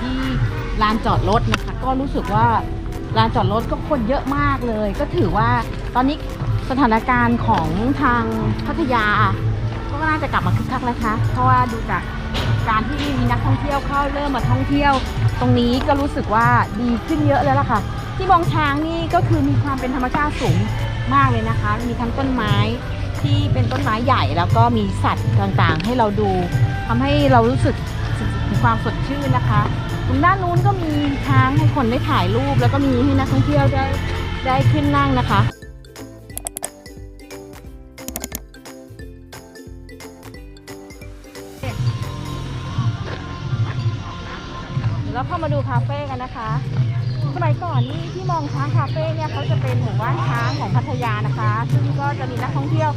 ที่ลานจอดรถนะคะ ก็รู้สึกว่าลานจอดรถก็คนเยอะมากเลย ก็ถือว่าตอนนี้สถานการณ์ของทางพัทยา ก็น่าจะกลับมาคึกคักแล้วคะเพราะว่าดูจากการที่มีนักท่องเที่ยวเข้าเริ่มมาท่องเที่ยว ตรงนี้ก็รู้สึกว่าดีขึ้นเยอะแล้วล่ะค่ะ ที่มองช้างนี่ก็คือมีความเป็นธรรมชาติสูงมากเลยนะคะ มีทั้งต้นไม้ที่เป็นต้นไม้ใหญ่แล้วก็มีสัตว์ต่างๆ ให้เราดูทำให้เรารู้สึกถึงความสดชื่นนะคะ ตรงด้านนู้นก็มีช้างให้คนได้ถ่ายรูป แล้วก็มีให้นักท่องเที่ยวได้ได้ขึ้นนั่งนะคะเดี๋ยวเข้ามาดูคาเฟ่กันนะคะ สมัยก่อนนี่ที่มองช้างคาเฟ่เนี่ยเขาจะเป็นหมู่บ้านช้างของพัทยานะคะ ซึ่งก็จะมีนักท่องเที่ยว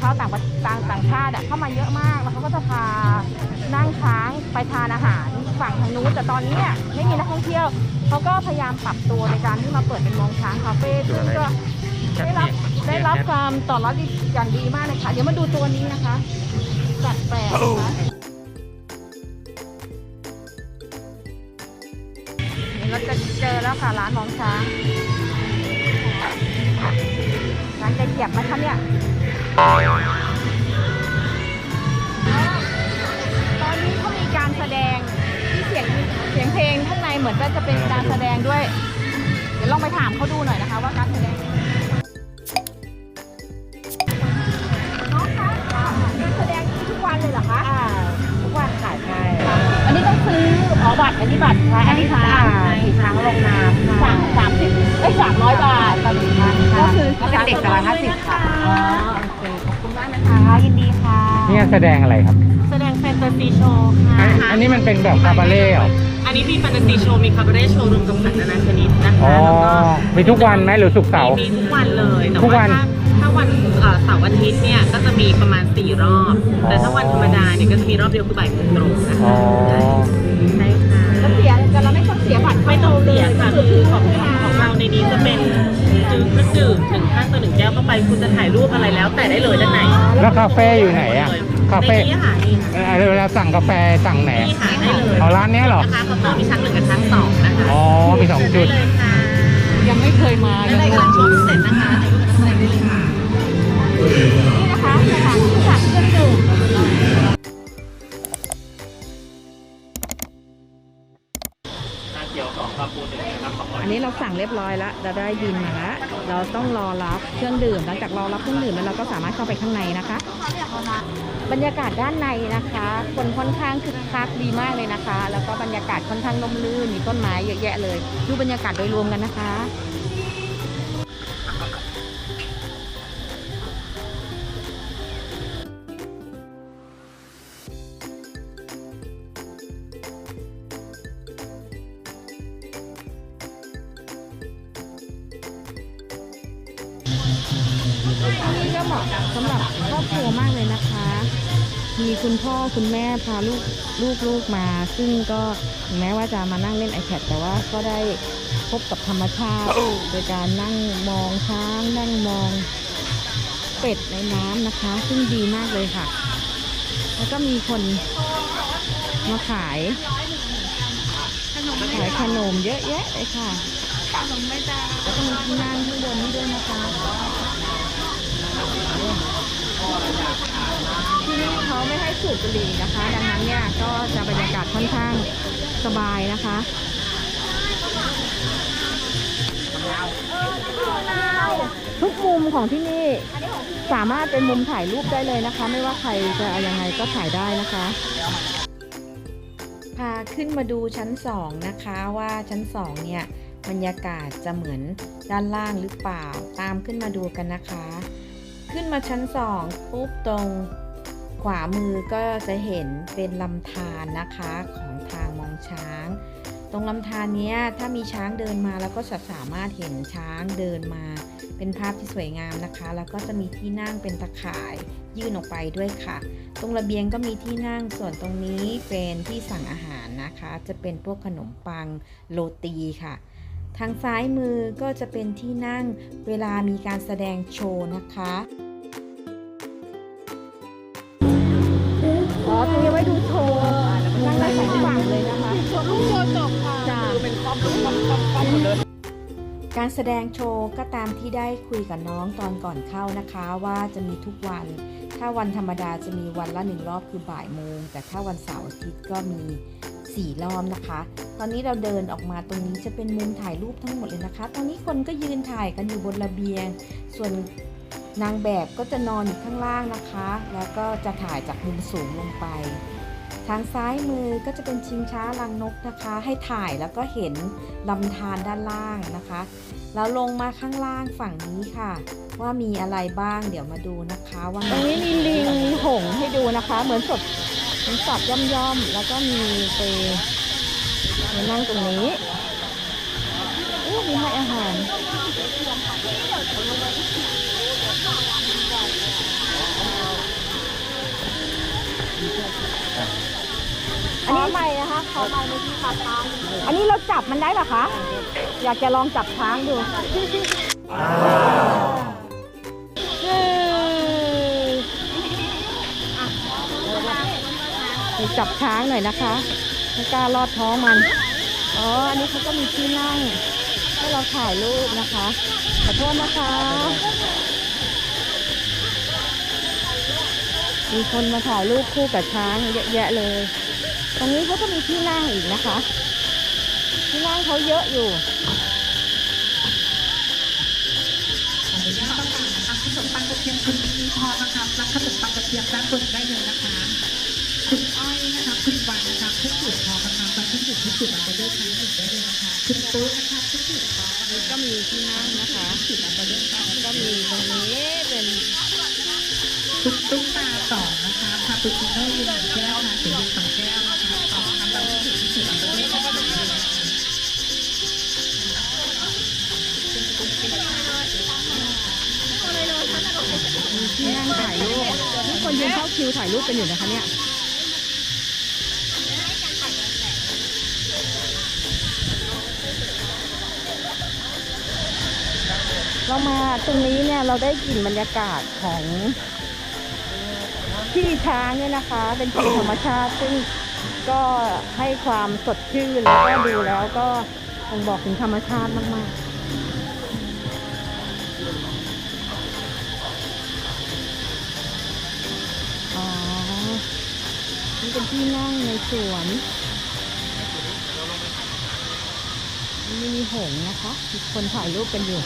ชาวต่างประต่างต่างชาติเข้ามาเยอะมาก แล้วเขาก็จะพา ฝั่งทางนู้นแต่ตอนนี้เนี่ยไม่มีนักท่องเที่ยวเขาก็พยายามปรับตัวในการที่มาเปิดเป็นมองช้างคาเฟ่ซึ่งก็ได้รับได้รับความตอบรับดีอย่างดีมากเลยค่ะเดี๋ยวมาดูตัวนี้นะคะสัตว์แปลกนะคะเดี๋ยวเราจะเจอแล้วค่ะร้านมองช้างร้านจะเหยียบไหมคะเนี่ย เสียงเสียงเพลงข้างในเหมือนว่าจะเป็นการแสดงด้วย เดี๋ยวลองไปถามเขาดูหน่อยนะคะว่าการแสดงน้องคะการแสดงมีทุกวันเลยเหรอคะทุกวันขายใช่อันนี้ต้องซื้ออ๋อบัตรอันนี้บัตรใช่อันนี้ช้างขี่ช้างลงน้ำสามสามสิบเอ้ยสามร้อยบาทต่อหนึ่งครั้งก็ค่ะคือก็เป็นเด็กร้อยห้าสิบค่ะอ๋อโอเคขอบคุณมากนะคะค่ะยินดีค่ะนี่งานแสดงอะไรครับ แสดงแฟนตาซีโชว์ค่ะ อันอันนี้มันเป็นแบบคาบาเล่เหรอ อันนี้มีแฟนตาซีโชว์มีคาบาเร่โชว์รวมกับสัตว์นานาชนิดนะอ๋อคะ แล้วก็มีทุกวันไหมหรือศุกร์เสาร์ มีทุกวันเลยแต่ทุกวัว่านถ้าถ้าวันเอ่อเสาร์อาทิตย์เนี่ยก็จะมีประมาณ 4 รอบแต่ถ้าวันธรรมดาเนี่ยก็จะมีรอบเดียวคือบ่ายโมงตรงนะอ๋อ คะใช่ค่ะแล้วเสียแต่เราไม่ต้องเสียบัตรไม่ต้องเสียค่ะคือของของเราในนี้จะเป็นซื้อเครื่องดื่มหนึ่งท่านต่อหนึ่งแก้วเข้าไปคุณจะถ่ายรูปอะไรแล้ว แต่ได้เลยด้านใน แล้วคาเฟ่อยู่ไหนอะ คาในเฟ่นี้ค่ะนี่ค่ะเอ่อเวลาสั่งกาแฟสั่งไหน นี่ค่ะได้เลยเอาร้านเนี้ยเหรอ นะคะเขาเติมมีชั้นหนึ่งกับชั้นสองนะคะอ๋อมีสองจุด ได้เลยค่ะยังไม่เคยมาได้เลยค่ะชมเสร็จนะคะถ่ายรูปกับนักแสดงได้เลยค่ะ นี่นะคะสถานที่สั่งเครื่องดื่ม เราสั่งเรียบร้อยแล้วเราได้บินมาแล้วเราต้องรอรับเครื่องดื่มหลังจากรอรับเครื่องดื่มแล้วเราก็สามารถเข้าไปข้างในนะคะ บรรยากาศด้านในนะคะ คนค่อนข้างคึกคักดีมากเลยนะคะ แล้วก็บรรยากาศค่อนข้างร่มรื่นมีต้นไม้เยอะแยะเลยดูบรรยากาศโดยรวมกันนะคะ สำหรับครอบครัวมากเลยนะคะ มีคุณพ่อคุณแม่พาลูกลูกลูกมา ซึ่งก็ถึงแม้ว่าจะมานั่งเล่น iPad แต่ว่าก็ได้พบกับธรรมชาติ โดยการนั่งมองช้างนั่งมองเป็ดในน้ำนะคะ ซึ่งดีมากเลยค่ะ แล้วก็มีคนมาขายขายขนมเยอะแยะเลยค่ะแล้วก็มีที่นั่งข้างบนนี้ด้วยนะคะ ที่นี่เขาไม่ให้สูบบุหรี่นะคะ ดังนั้นเนี่ยก็จะบรรยากาศค่อนข้างสบายนะคะทุกมุมของที่นี่สามารถเป็นมุมถ่ายรูปได้เลยนะคะ ไม่ว่าใครจะเอายังไงก็ถ่ายได้นะคะพาขึ้นมาดูชั้น 2 นะคะว่าชั้น 2 เนี่ยบรรยากาศจะเหมือนด้านล่างหรือเปล่าตามขึ้นมาดูกันนะคะ ขึ้นมาชั้น2ปุ๊บตรงขวามือก็จะเห็นเป็นลำธารนะคะของทางมองช้าง ตรงลำธารนี้ถ้ามีช้างเดินมาแล้วก็จะสามารถเห็นช้างเดินมา เป็นภาพที่สวยงามนะคะ แล้วก็จะมีที่นั่งเป็นตะข่ายยื่นออกไปด้วยค่ะ ตรงระเบียงก็มีที่นั่งส่วนตรงนี้เป็นที่สั่งอาหารนะคะ จะเป็นพวกขนมปังโรตีค่ะ ทางซ้ายมือก็จะเป็นที่นั่งเวลามีการแสดงโชว์นะคะว้ดูโชว์นั่งได้สองฝั่งเลยนะคะโชว์จบค่ะจ้าเป็นป้อมป้อมป้อมป้อมป้อมหมดเลยการแสดงโชว์ก็ตามที่ได้คุยกับน้องตอนก่อนเข้านะคะ ว่าจะมีทุกวัน ถ้าวันธรรมดาจะมีวันละหนึ่งรอบคือบ่ายโมง แต่ถ้าวันเสาร์อาทิตย์ก็มี 4รอบนะคะ ตอนนี้เราเดินออกมาตรงนี้จะเป็นมุมถ่ายรูปทั้งหมดเลยนะคะ ตอนนี้คนก็ยืนถ่ายกันอยู่บนระเบียง ส่วนนางแบบก็จะนอนอยู่ข้างล่างนะคะ แล้วก็จะถ่ายจากมุมสูงลงไป ทางซ้ายมือก็จะเป็นชิงช้าลังนกนะคะ ให้ถ่ายแล้วก็เห็นลำธารด้านล่างนะคะแล้วลงมาข้างล่างฝั่งนี้ค่ะ ว่ามีอะไรบ้างเดี๋ยวมาดูนะคะว่าตรงนี้มีลิงมีหงส์ให้ดูนะคะ เหมือนสด มือนสัตว์ย่อมๆ แล้วก็มีไปมานั่งตรงนี้อู้มีให้อาหารอันนี้ใหม่นะคะ ขอใหม่เมื่อกี้ขับช้างอันนี้เราจับมันได้หรอคะ อยากจะลองจับช้างดู จับช้างหน่อยนะคะไม่กล้าลอดท้องมัน อ๋อ อันนี้เขาก็มีที่นั่ง ให้เราถ่ายรูปนะคะ ขอโทษนะคะ มีคนมาถ่ายรูปคู่กับช้างเยอะแยะเลย ตรงนี้เขาก็มีที่นั่งอีกนะคะ ที่นั่งเขาเยอะอยู่ขออนุญาตประกาศนะคะขนมปังกระเทียมคุณมีพอนะคะรับขนมปังกระเทียมด้านบนได้เลยนะคะ คุณอ้อยนะคะคุณวันนะคะเครื่องดื่มพอนะคะตอนเครื่องดื่มที่จุดอันเดอร์ชั้นหนึ่งได้เลยนะคะคุณตู้นะคะเครื่องดื่มพอนะคะก็มีที่นั่งนะคะจุดอันเดอร์ชั้นก็มีตรงนี้เป็นคุณตุ้งตาสองนะคะคาปูชิโน่ยืนหนึ่งแก้วค่ะเสียยืนสองแก้วนะคะสองทำตามที่จุดที่จุดอันเดอร์ชั้นที่นั่งถ่ายรูปทุกคนยืนเข้าคิวถ่ายรูปกันอยู่นะคะเนี่ย เรามาตรงนี้เนี่ยเราได้กลิ่นบรรยากาศของที่ช้างเนี่ยนะคะ เป็นที่ธรรมชาติซึ่งก็ให้ความสดชื่นแล้วก็ดูแล้วก็คงบอกถึงธรรมชาติมากๆอ๋อนี่เป็นที่นั่งในสวนนี่มีหงส์นะคะมีคนถ่ายรูปกันอยู่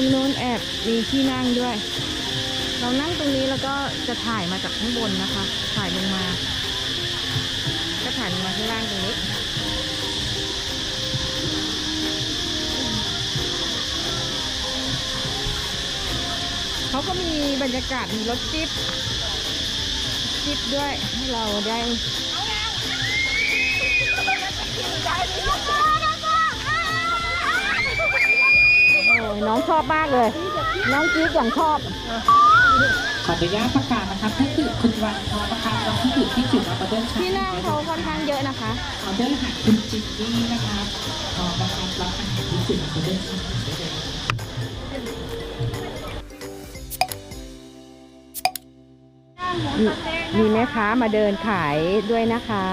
รงโน้นแอบมีที่นั่งด้วย เรานั่งตรงนี้แล้วก็จะถ่ายมาจากข้างบนนะคะ ถ่ายลงมา ก็ถ่ายลงมาข้างล่างตรงนี้เขาก็มีบรรยากาศมีรถจิ๊บจิ๊บด้วยให้เราได้ น้องชอบมากเลย น้องจี๊ดอย่างชอบ ขออนุญาตประกาศนะคะเครื่องดื่มคุณวันพอนะคะตอนที่จุดที่จุดอันเดอร์ชั้นที่นั่งเขาค่อนข้างเยอะนะคะออเดอร์อาหารคุณจินนี่นะคะพอนะคะรับอาหารที่จุดอันเดอร์ชั้นหนึ่งได้เลยนะคะมีมีแม่ค้ามาเดินขายด้วยนะคะ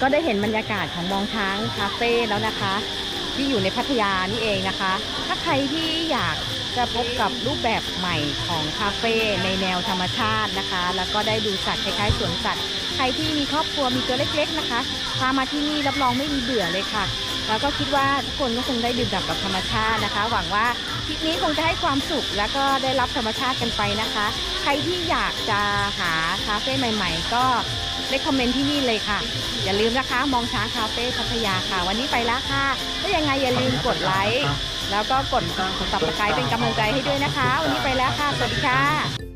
ก็ได้เห็นบรรยากาศของมองช้างคาเฟ่แล้วนะคะ ที่อยู่ในพัทยานี่เองนะคะ ถ้าใครที่อยากจะพบกับรูปแบบใหม่ของคาเฟ่ในแนวธรรมชาตินะคะ แล้วก็ได้ดูสัตว์คล้ายๆสวนสัตว์ ใครที่มีครอบครัวมีตัวเล็ก ๆนะคะพามาที่นี่รับรองไม่มีเบื่อเลยค่ะ แล้วก็คิดว่าทุกคนก็คงได้ดื่มด่ำกับธรรมชาตินะคะ หวังว่าทริปนี้คงจะให้ความสุข แล้วก็ได้รับธรรมชาติกันไปนะคะ ใครที่อยากจะหาคาเฟ่ใหม่ ๆ ก็ ได้คอมเมนต์ที่นี่เลยค่ะ อย่าลืมนะคะ มองช้างคาเฟ่พัทยาค่ะ วันนี้ไปแล้วค่ะ ถ้ายังไงอย่าลืมกดไลค์แล้วก็กด subscribe เป็นกำลังใจให้ด้วยนะคะ วันนี้ไปแล้วค่ะ สวัสดีค่ะ